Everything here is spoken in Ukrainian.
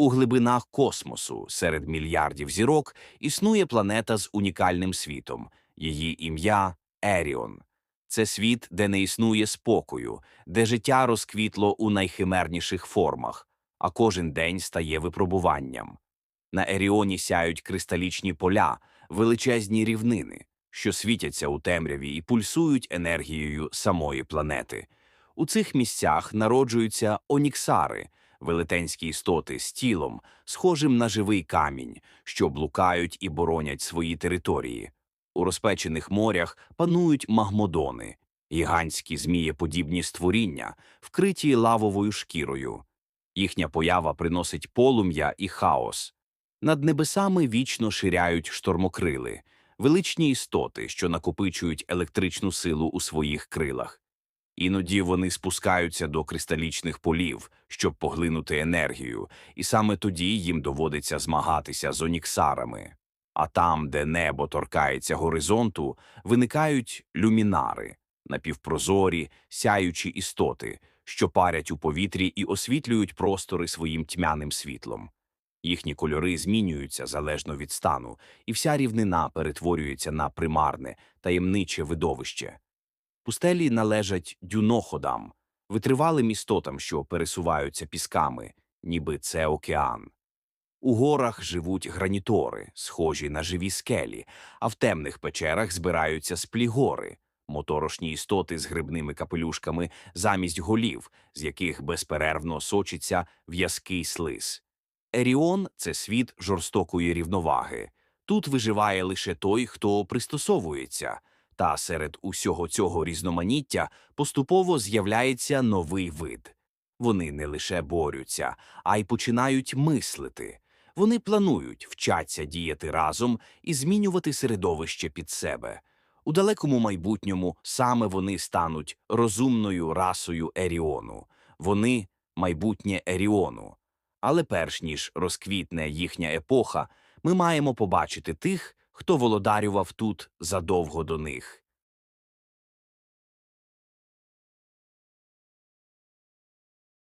У глибинах космосу серед мільярдів зірок існує планета з унікальним світом. Її ім'я Еріон. Це світ, де не існує спокою, де життя розквітло у найхимерніших формах, а кожен день стає випробуванням. На Еріоні сяють кристалічні поля, величезні рівнини, що світяться у темряві і пульсують енергією самої планети. У цих місцях народжуються оніксари, велетенські істоти з тілом, схожим на живий камінь, що блукають і боронять свої території. У розпечених морях панують магмодони, гігантські змієподібні створіння, вкриті лавовою шкірою. Їхня поява приносить полум'я і хаос. Над небесами вічно ширяють штормокрили, величні істоти, що накопичують електричну силу у своїх крилах. Іноді вони спускаються до кристалічних полів, щоб поглинути енергію, і саме тоді їм доводиться змагатися з оніксарами. А там, де небо торкається горизонту, виникають люмінари, напівпрозорі, сяючі істоти, що парять у повітрі і освітлюють простори своїм тьмяним світлом. Їхні кольори змінюються залежно від стану, і вся рівнина перетворюється на примарне, таємниче видовище. Пустелі належать дюноходам, витривалим істотам, що пересуваються пісками, ніби це океан. У горах живуть гранітори, схожі на живі скелі, а в темних печерах збираються сплігори, моторошні істоти з грибними капелюшками замість голів, з яких безперервно сочиться в'язкий слиз. Еріон це світ жорстокої рівноваги. Тут виживає лише той, хто пристосовується, та серед усього цього різноманіття поступово з'являється новий вид. Вони не лише борються, а й починають мислити. Вони планують, вчаться діяти разом і змінювати середовище під себе. У далекому майбутньому саме вони стануть розумною расою Еріону. Вони майбутнє Еріону. Але перш ніж розквітне їхня епоха, ми маємо побачити тих, хто володарював тут задовго до них.